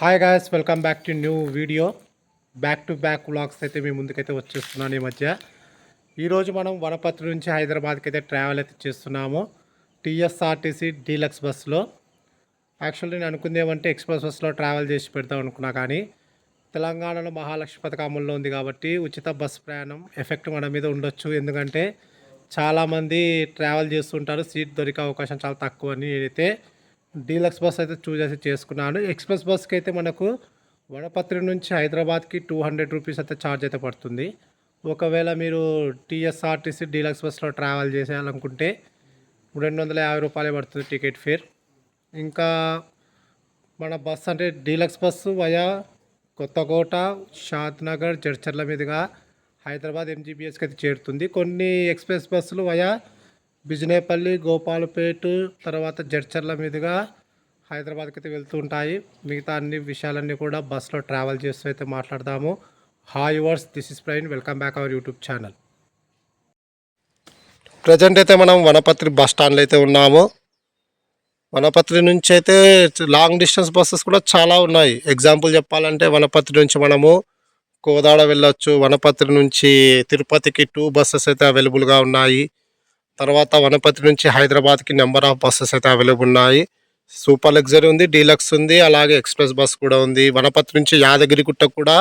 Hi guys welcome back to new video back to back vlogs అయితే మీ ముందుకైతే వచ్చేస్తున్నాను ఈ మధ్య. ఈరోజు మనం వనపత్రి నుంచి హైదరాబాద్కి అయితే ట్రావెల్ అయితే చేస్తున్నాము. టీఎస్ఆర్టీసీ డీలక్స్ బస్సులో యాక్చువల్లీ నేను అనుకుంది ఏమంటే ఎక్స్ప్రెస్ బస్సులో ట్రావెల్ చేసి పెడదాం అనుకున్నా కానీ తెలంగాణలో మహాలక్ష్మి పథకం అమల్లో ఉంది కాబట్టి ఉచిత బస్సు ప్రయాణం ఎఫెక్ట్ మన మీద ఉండొచ్చు. ఎందుకంటే చాలామంది ట్రావెల్ చేస్తుంటారు సీట్ దొరికే అవకాశం చాలా తక్కువ అని నేనైతే డీలక్స్ బస్ అయితే చూజ్ చేసి చేసుకున్నాను ఎక్స్ప్రెస్ బస్కి అయితే మనకు వడపత్రి నుంచి హైదరాబాద్కి టూ హండ్రెడ్ రూపీస్ అయితే ఛార్జ్ అయితే పడుతుంది. ఒకవేళ మీరు టీఎస్ఆర్టీసీ డీలక్స్ బస్లో ట్రావెల్ చేసేయాలనుకుంటే రెండు వందల యాభై రూపాయలే పడుతుంది టికెట్ ఫేర్. ఇంకా మన బస్ అంటే deluxe bus via Kothakota Shad Nagar Jadcherla మీదుగా హైదరాబాద్ ఎంజీబీఎస్కి అయితే చేరుతుంది. కొన్ని ఎక్స్ప్రెస్ బస్సులు వయా బిజినేపల్లి గోపాలపేట తర్వాత జడ్చర్ల మీదుగా హైదరాబాద్కి అయితే వెళ్తూ ఉంటాయి. మిగతా అన్ని విషయాలన్నీ కూడా బస్సులో ట్రావెల్ చేస్తూ అయితే మాట్లాడదాము. Hi viewers this is ప్రైన్. Welcome back our YouTube channel. Present అయితే మనం వనపత్రి బస్ స్టాండ్లో అయితే ఉన్నాము. వనపత్రి నుంచి అయితే లాంగ్ డిస్టెన్స్ బస్సెస్ కూడా చాలా ఉన్నాయి. ఎగ్జాంపుల్ చెప్పాలంటే వనపత్రి నుంచి మనము కోదాడ వెళ్ళొచ్చు. వనపత్రి నుంచి తిరుపతికి టూ బస్సెస్ అయితే అవైలబుల్గా ఉన్నాయి. తర్వాత వనపతి నుంచి హైదరాబాద్కి నెంబర్ ఆఫ్ బస్సెస్ అయితే అవైలబుల్ ఉన్నాయి. సూపర్ లగ్జరీ ఉంది డీలక్స్ ఉంది అలాగే ఎక్స్ప్రెస్ బస్ కూడా ఉంది. వనపతి నుంచి యాదగిరిగుట్ట కూడా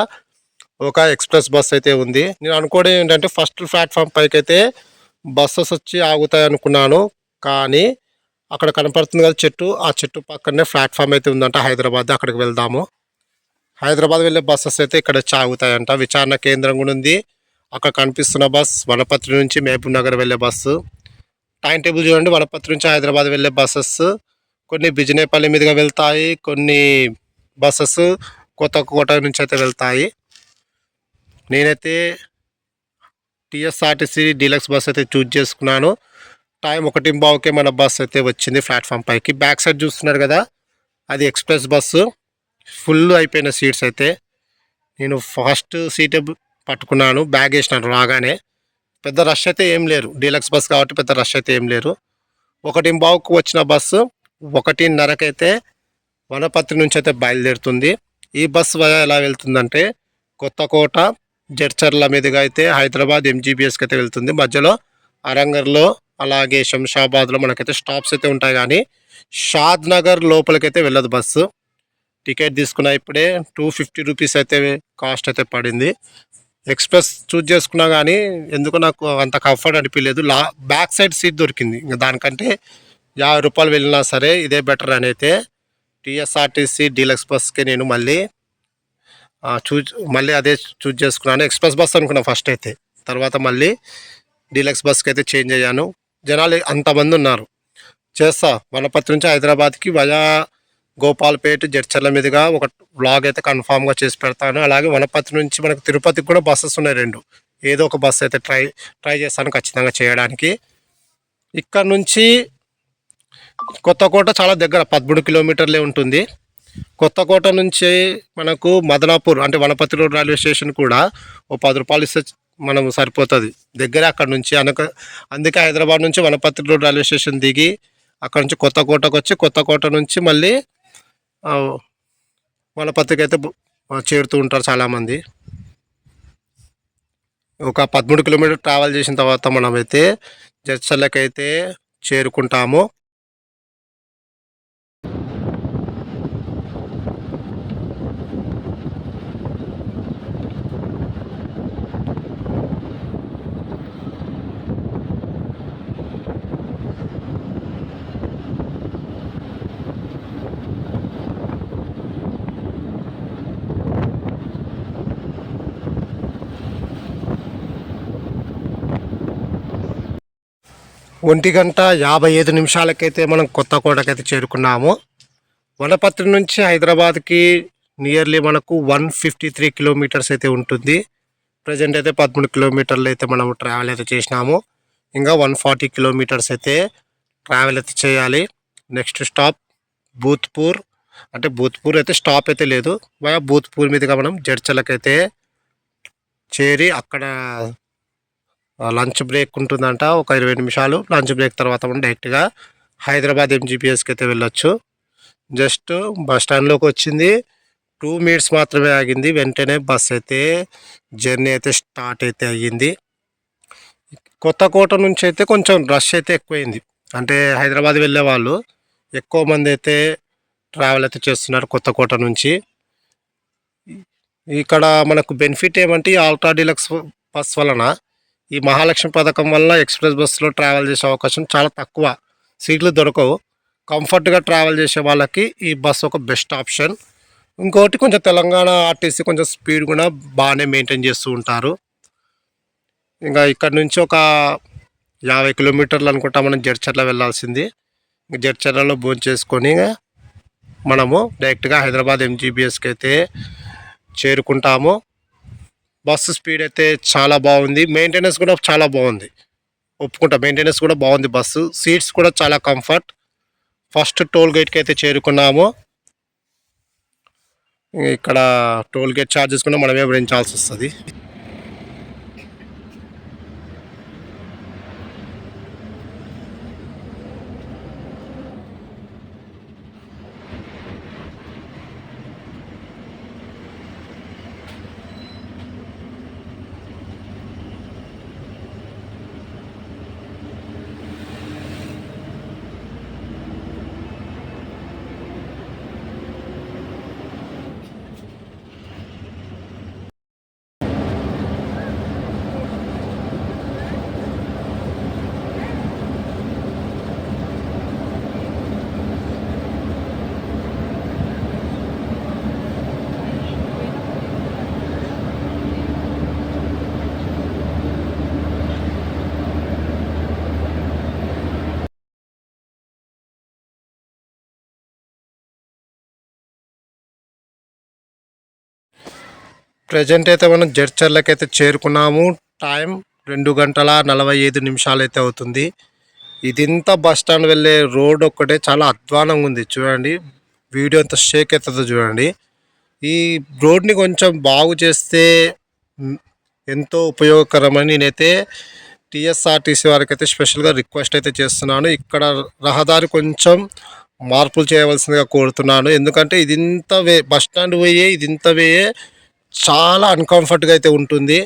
ఒక ఎక్స్ప్రెస్ బస్ అయితే ఉంది. నేను అనుకోవడం ఏంటంటే ఫస్ట్ ప్లాట్ఫామ్ పైకి అయితే బస్సెస్ వచ్చి ఆగుతాయి అనుకున్నాను. కానీ అక్కడ కనపడుతుంది కదా చెట్టు ఆ చెట్టు పక్కనే ప్లాట్ఫామ్ అయితే ఉందంట హైదరాబాద్ అక్కడికి వెళ్దాము. హైదరాబాద్ వెళ్ళే బస్సెస్ అయితే ఇక్కడ ఆగుతాయంట. విచారణ కేంద్రం కూడా ఉంది. అక్కడ కనిపిస్తున్న బస్ వనపత్రి నుంచి మహబూబ్ నగర్ వెళ్ళే బస్సు. టైం టేబుల్ చూడండి. వనపత్రి నుంచి హైదరాబాద్ వెళ్ళే బస్సెస్ కొన్ని బిజినేపల్లి మీదుగా వెళ్తాయి. కొన్ని బస్సెస్ కొత్త కోట నుంచి అయితే వెళ్తాయి. నేనైతే టీఎస్ఆర్టీసీ డీలక్స్ బస్ అయితే చూజ్ చేసుకున్నాను. టైం ఒకటి బావుకే మన బస్ అయితే వచ్చింది ప్లాట్ఫామ్ పైకి. బ్యాక్ సైడ్ చూస్తున్నారు కదా అది ఎక్స్ప్రెస్ బస్సు ఫుల్ అయిపోయిన సీట్స్ అయితే. నేను ఫస్ట్ సీట్ పట్టుకున్నాను. బ్యాగ్ వేసినాను రాగానే. పెద్ద రష్ అయితే ఏం లేరు. డీలక్స్ బస్ కాబట్టి పెద్ద రష్ అయితే ఏం లేరు. ఒకటి బావుకు వచ్చిన బస్సు ఒకటిన్నరకైతే వనపత్రి నుంచి అయితే బయలుదేరుతుంది. ఈ బస్సు ఎలా వెళ్తుందంటే కొత్తకోట జడ్చర్ల మీదుగా అయితే హైదరాబాద్ ఎంజీబీఎస్కి అయితే వెళ్తుంది. మధ్యలో అరంగర్లో అలాగే శంషాబాద్లో మనకైతే స్టాప్స్ అయితే ఉంటాయి కానీ షాద్ నగర్ లోపలికైతే వెళ్ళదు బస్సు టికెట్ తీసుకున్న ఇప్పుడే టూ ఫిఫ్టీ రూపీస్ అయితే కాస్ట్ అయితే పడింది. ఎక్స్ప్రెస్ చూజ్ చేసుకున్నా కానీ ఎందుకు నాకు అంత కంఫర్ట్ అనిపించలేదు లా బ్యాక్ సైడ్ సీట్ దొరికింది. ఇంకా దానికంటే యాభై రూపాయలు వెళ్ళినా సరే ఇదే బెటర్ అని అయితే టీఎస్ఆర్టీసీ డీలక్స్ బస్కి నేను మళ్ళీ చూజ్ మళ్ళీ అదే చూజ్ చేసుకున్నాను. ఎక్స్ప్రెస్ బస్ అనుకున్నా ఫస్ట్ అయితే. తర్వాత మళ్ళీ డీలక్స్ బస్కి అయితే చేంజ్ అయ్యాను. జనాలు అంతమంది ఉన్నారు. చేస్తా. వనపత్రి నుంచి హైదరాబాద్కి వయా గోపాల్పేట జడ్చర్ల మీదుగా ఒక బ్లాగ్ అయితే కన్ఫామ్గా చేసి పెడతాను. అలాగే వనపతి నుంచి మనకు తిరుపతికి కూడా బస్సెస్ ఉన్నాయి రెండు. ఏదో ఒక బస్సు అయితే ట్రై ట్రై చేస్తాను ఖచ్చితంగా చేయడానికి. ఇక్కడ నుంచి కొత్తకోట చాలా దగ్గర పదమూడు కిలోమీటర్లే ఉంటుంది. కొత్తకోట నుంచి మనకు మదనాపూర్ అంటే వనపతి రోడ్ రైల్వే స్టేషన్ కూడా ఓ పది రూపాయలు ఇస్తే మనం సరిపోతుంది. దగ్గరే అక్కడ నుంచి అనక అందుకే హైదరాబాద్ నుంచి వనపతి రోడ్ రైల్వే స్టేషన్ దిగి అక్కడ నుంచి కొత్తకోటకు వచ్చి కొత్తకోట నుంచి మళ్ళీ వాళ్ళ వనపతికి అయితే చేరుతూ ఉంటారు చాలామంది. ఒక పదమూడు కిలోమీటర్ ట్రావెల్ చేసిన తర్వాత మనమైతే జడ్చర్లకైతే చేరుకుంటాము. ఒంటి గంట యాభై ఐదు నిమిషాలకైతే మనం కొత్త కోటకైతే చేరుకున్నాము. వనపత్రి నుంచి హైదరాబాద్కి నియర్లీ మనకు వన్ ఫిఫ్టీ త్రీ కిలోమీటర్స్ అయితే ఉంటుంది. ప్రజెంట్ అయితే పదమూడు కిలోమీటర్లు అయితే మనం ట్రావెల్ అయితే చేసినాము. ఇంకా వన్ ఫార్టీ కిలోమీటర్స్ అయితే ట్రావెల్ అయితే చేయాలి. Next stop Bhoothpur. అంటే బూత్పూర్ అయితే స్టాప్ అయితే లేదు. వయా బూత్పూర్ మీదుగా మనం జడ్చలకైతే చేరి అక్కడ లంచ్ బ్రేక్ ఉంటుందంట ఒక ఇరవై నిమిషాలు. లంచ్ బ్రేక్ తర్వాత మనం డైరెక్ట్గా హైదరాబాద్ ఎంజీపీఎస్కి అయితే వెళ్ళొచ్చు. జస్ట్ బస్ స్టాండ్లోకి వచ్చింది. టూ మినిట్స్ మాత్రమే ఆగింది. వెంటనే బస్ అయితే జర్నీ అయితే స్టార్ట్ అయితే అయ్యింది. కొత్తకోట నుంచి అయితే కొంచెం రష్ అయితే ఎక్కువైంది. అంటే హైదరాబాద్ వెళ్ళే వాళ్ళు ఎక్కువ మంది అయితే ట్రావెల్ అయితే చేస్తున్నారు కొత్తకోట నుంచి. ఇక్కడ మనకు బెనిఫిట్ ఏమంటే ఈ ఆల్ట్రా డీలక్స్ బస్ వలన ఈ మహాలక్ష్మి పథకం వల్ల ఎక్స్ప్రెస్ బస్సులో ట్రావెల్ చేసే అవకాశం చాలా తక్కువ. సీట్లు దొరకవు. కంఫర్ట్గా ట్రావెల్ చేసే వాళ్ళకి ఈ బస్సు ఒక బెస్ట్ ఆప్షన్. ఇంకోటి కొంచెం తెలంగాణ ఆర్టీసీ కొంచెం స్పీడ్ కూడా బాగానే మెయింటైన్ చేస్తూ ఉంటారు. ఇంకా ఇక్కడ నుంచి ఒక యాభై కిలోమీటర్లు అనుకుంటా మనం జడ్చర్ల వెళ్ళాల్సింది. జడ్చర్లలో భోజనం చేసుకొని మనము డైరెక్ట్గా హైదరాబాద్ ఎంజీబీఎస్కి అయితే చేరుకుంటాము. బస్సు స్పీడ్ అయితే చాలా బాగుంది. మెయింటెనెన్స్ కూడా చాలా బాగుంది. ఒప్పుకుంటా మెయింటెనెన్స్ కూడా బాగుంది బస్సు. సీట్స్ కూడా చాలా కంఫర్ట్. ఫస్ట్ టోల్ గేట్కి అయితే చేరుకున్నాము. ఇక్కడ టోల్ గేట్ ఛార్జెస్ కూడా మనమే భరించాల్సి వస్తుంది. ప్రజెంట్ అయితే మనం జడ్చర్లకు అయితే చేరుకున్నాము. టైం రెండు గంటల నలభై ఐదు నిమిషాలు అయితే అవుతుంది. ఇదింత బస్ స్టాండ్ వెళ్ళే రోడ్ ఒక్కటే చాలా అధ్వానంగా ఉంది. చూడండి వీడియో అంత షేక్ అవుతుందో చూడండి. ఈ రోడ్ని కొంచెం బాగు చేస్తే ఎంతో ఉపయోగకరమని నేనైతే టీఎస్ఆర్టీసీ వారికి అయితే స్పెషల్గా రిక్వెస్ట్ అయితే చేస్తున్నాను. ఇక్కడ రహదారి కొంచెం మార్పులు చేయవలసిందిగా కోరుతున్నాను. ఎందుకంటే ఇది ఇంత వే బస్ స్టాండ్ పోయే ఇది ఇంత వేయే చాలా అన్కంఫర్ట్గా అయితే ఉంటుంది.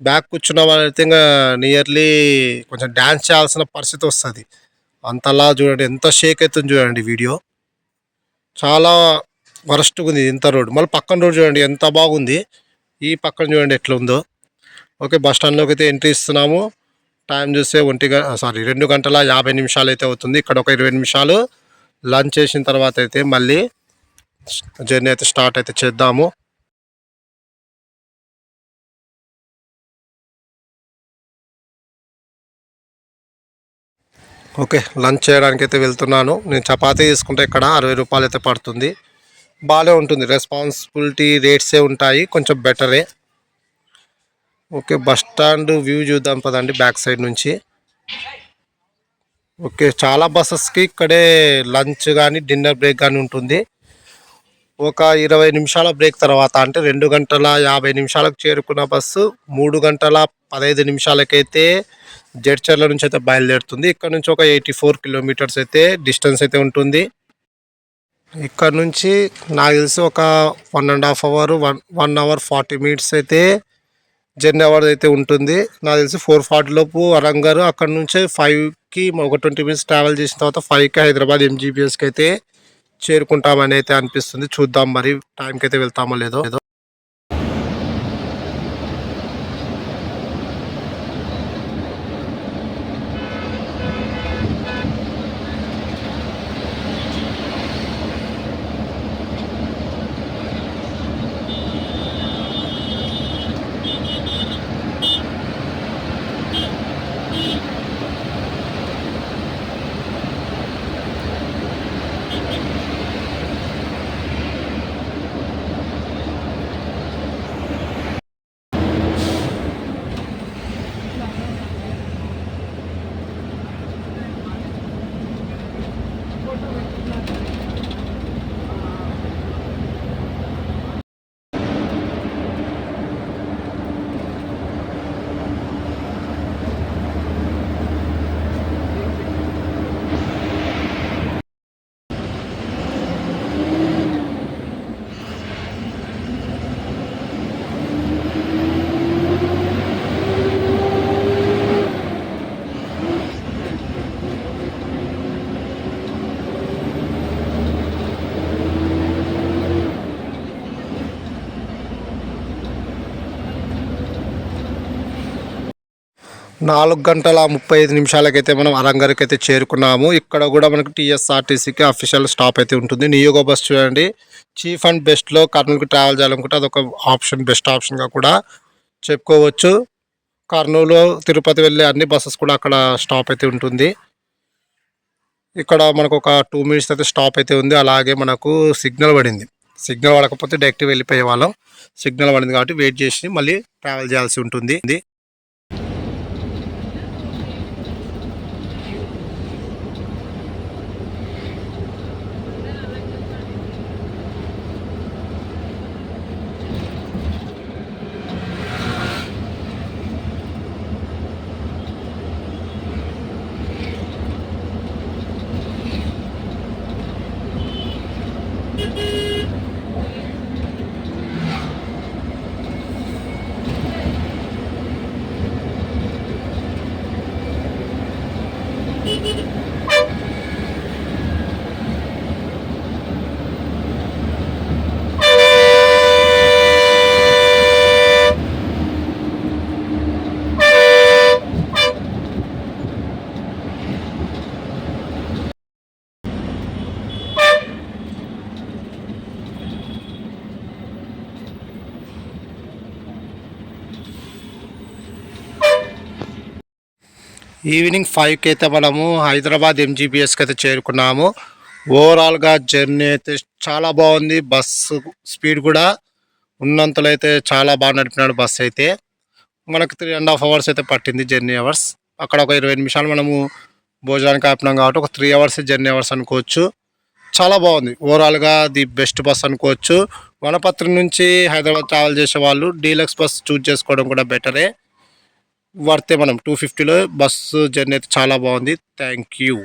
బ్యాక్ కూర్చున్న వాళ్ళైతే ఇంకా నియర్లీ కొంచెం డ్యాన్స్ చేయాల్సిన పరిస్థితి వస్తుంది. అంతలా చూడండి ఎంత షేక్ అవుతుంది చూడండి వీడియో చాలా వరస్ట్గా ఉంది ఇంత రోడ్ మళ్ళీ పక్కన రోడ్ చూడండి ఎంత బాగుంది. ఈ పక్కన చూడండి ఎట్లా ఉందో ఓకే బస్ స్టాండ్లోకి అయితే ఎంట్రీ ఇస్తున్నాము. టైం చూస్తే ఒంటి సారీ రెండు గంటల యాభై నిమిషాలు అయితే అవుతుంది. ఇక్కడ ఒక ఇరవై నిమిషాలు లంచ్ చేసిన తర్వాత అయితే మళ్ళీ జర్నీ అయితే స్టార్ట్ అయితే చేద్దాము. ఓకే లంచ్ చేయడానికి అయితే వెళ్తున్నాను. నేను చపాతీ తీసుకుంటే ఇక్కడ అరవై రూపాయలు అయితే పడుతుంది. బాగానే ఉంటుంది రెస్పాన్సిబిలిటీ రేట్సే ఉంటాయి కొంచెం బెటరే ఓకే బస్ స్టాండ్ వ్యూ చూద్దాం పదండి బ్యాక్ సైడ్ నుంచి. ఓకే చాలా బస్సెస్కి ఇక్కడే లంచ్ కానీ డిన్నర్ బ్రేక్ కానీ ఉంటుంది. ఒక ఇరవై నిమిషాల బ్రేక్ తర్వాత అంటే రెండు గంటల యాభై నిమిషాలకు చేరుకున్న బస్సు మూడు గంటల పదహైదు నిమిషాలకైతే జడ్చర్ల నుంచి అయితే బయలుదేరుతుంది. ఇక్కడ నుంచి ఒక ఎయిటీ ఫోర్ కిలోమీటర్స్ అయితే డిస్టెన్స్ అయితే ఉంటుంది. ఇక్కడ నుంచి నాకు తెలిసి ఒక one and half hour one one hour forty minutes అయితే జర్నీ అవర్ అయితే ఉంటుంది. నాకు తెలిసి ఫోర్ ఫార్టీ లోపు వరంగల్ అక్కడ నుంచి ఫైవ్కి ఒక ట్వంటీ మినిట్స్ ట్రావెల్ చేసిన తర్వాత ఫైవ్కి హైదరాబాద్ ఎంజీబీఎస్కి అయితే చేరుకుంటామని అయితే అనిపిస్తుంది. చూద్దాం మరి టైంకి అయితే వెళ్తామో లేదో. నాలుగు గంటల ముప్పై ఐదు నిమిషాలకైతే మనం అరంగర్కి అయితే చేరుకున్నాము. ఇక్కడ కూడా మనకు టీఎస్ఆర్టీసీకి అఫీషియల్ స్టాప్ అయితే ఉంటుంది. నియోగో బస్ చూడండి. చీఫ్ అండ్ బెస్ట్లో కర్నూలుకి ట్రావెల్ చేయాలనుకుంటే అదొక ఆప్షన్ బెస్ట్ ఆప్షన్గా కూడా చెప్పుకోవచ్చు. కర్నూలు తిరుపతి వెళ్ళే అన్ని బస్సెస్ కూడా అక్కడ స్టాప్ అయితే ఉంటుంది. ఇక్కడ మనకు ఒక టూ మినిట్స్ అయితే స్టాప్ అయితే ఉంది. అలాగే మనకు సిగ్నల్ పడింది. సిగ్నల్ పడకపోతే డైరెక్ట్ వెళ్ళిపోయే వాళ్ళం. సిగ్నల్ పడింది కాబట్టి వెయిట్ చేసి మళ్ళీ ట్రావెల్ చేయాల్సి ఉంటుంది. ఈవినింగ్ ఫైవ్కి అయితే మనము హైదరాబాద్ ఎంజీబీఎస్కి అయితే చేరుకున్నాము. ఓవరాల్గా జర్నీ అయితే చాలా బాగుంది. బస్సు స్పీడ్ కూడా ఉన్నంతలో అయితే చాలా బాగా నడిపినాడు బస్సు అయితే. మనకు త్రీ అండ్ హాఫ్ అవర్స్ అయితే పట్టింది జర్నీ అవర్స్. అక్కడ ఒక ఇరవై నిమిషాలు మనము భోజనానికి ఆపినాం కాబట్టి ఒక త్రీ అవర్స్ జర్నీ అవర్స్ అనుకోవచ్చు. చాలా బాగుంది. ఓవరాల్గా ది బెస్ట్ బస్ అనుకోవచ్చు. వనపత్రి నుంచి హైదరాబాద్ ట్రావెల్ చేసే వాళ్ళు డీలక్స్ బస్ చూజ్ చేసుకోవడం కూడా బెటరే. వర్తే మనం టూ ఫిఫ్టీలో బస్సు జర్నీ అయితే చాలా బాగుంది. Thank you